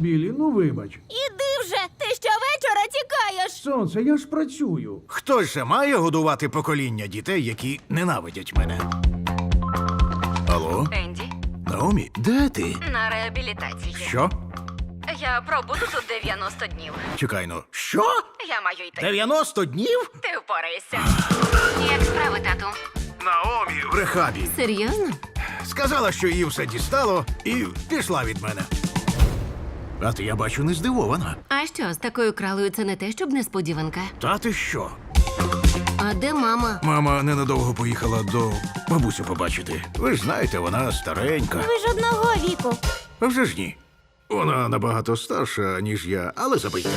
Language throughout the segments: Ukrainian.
Білі, ну вибач. Іди вже, ти щовечора тікаєш. Сонце, я ж працюю. Хтось же має годувати покоління дітей, які ненавидять мене. Алло, Енді, Наомі, де ти? на реабілітації. Що? Я пробуду тут 90 днів. Чекай ну. Що? Я маю йти. 90 днів? Ти впораєшся. Як справи, тату? Наомі в рехабі. Серйозно? Сказала, що її все дістало, і пішла від мене. А ти, я бачу, не здивована. А що, з такою кралою це не те, щоб несподіванка. Та ти що? А де мама? Мама ненадовго поїхала до бабусю побачити. Ви ж знаєте, вона старенька. Ви ж одного віку. А вже ж ні. Вона набагато старша, ніж я, але забийте.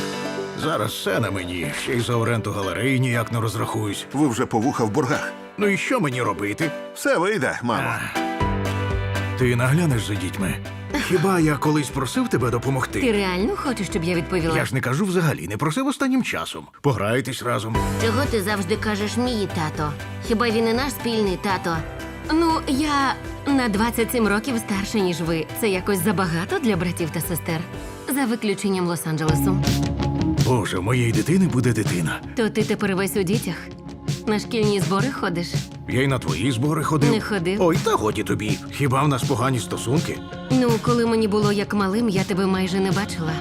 Зараз все на мені, ще й за оренду галереї ніяк не розрахуюсь. Ви вже по вуха в боргах. Ну і що мені робити? Все вийде, мамо. Ти наглянеш за дітьми. Хіба я колись просив тебе допомогти? Ти реально хочеш, щоб я відповіла? Я ж не кажу взагалі, не просив останнім часом. Пограйтесь разом. Чого ти завжди кажеш мій тато? Хіба він і наш спільний тато? Ну, я на 27 років старша, ніж ви. Це якось забагато для братів та сестер. За виключенням Лос-Анджелесу. Боже, в моєї дитини буде дитина. То ти тепер весь у дітях? На шкільні збори ходиш? Я й на твої збори ходив. Не ходив. Ой, та годі тобі. Хіба в нас погані стосунки? Ну, коли мені було як малим, я тебе майже не бачила.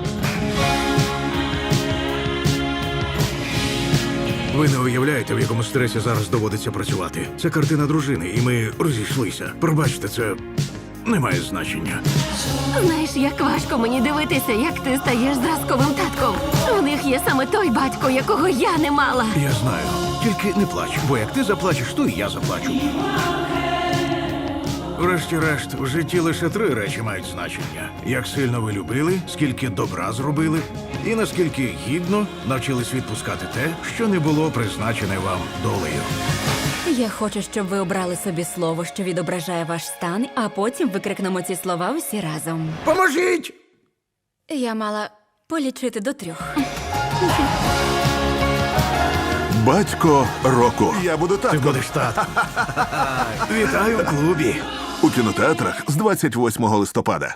Ви не уявляєте, в якому стресі зараз доводиться працювати. Це картина дружини, і ми розійшлися. Пробачте, це не має значення. Знаєш, як важко мені дивитися, як ти стаєш зразковим татком. У них є саме той батько, якого я не мала. Я знаю. Тільки не плач, бо як ти заплачеш, то і я заплачу. Врешті-решт, в житті лише три речі мають значення: як сильно ви любили, скільки добра зробили, і наскільки гідно навчились відпускати те, що не було призначене вам долею. Я хочу, щоб ви обрали собі слово, що відображає ваш стан, а потім викрикнемо ці слова усі разом. Поможіть! Я мала полічити до трьох. Батько року. Я буду Ти татком. будеш тат. Вітаю в клубі. У кінотеатрах з 28 листопада.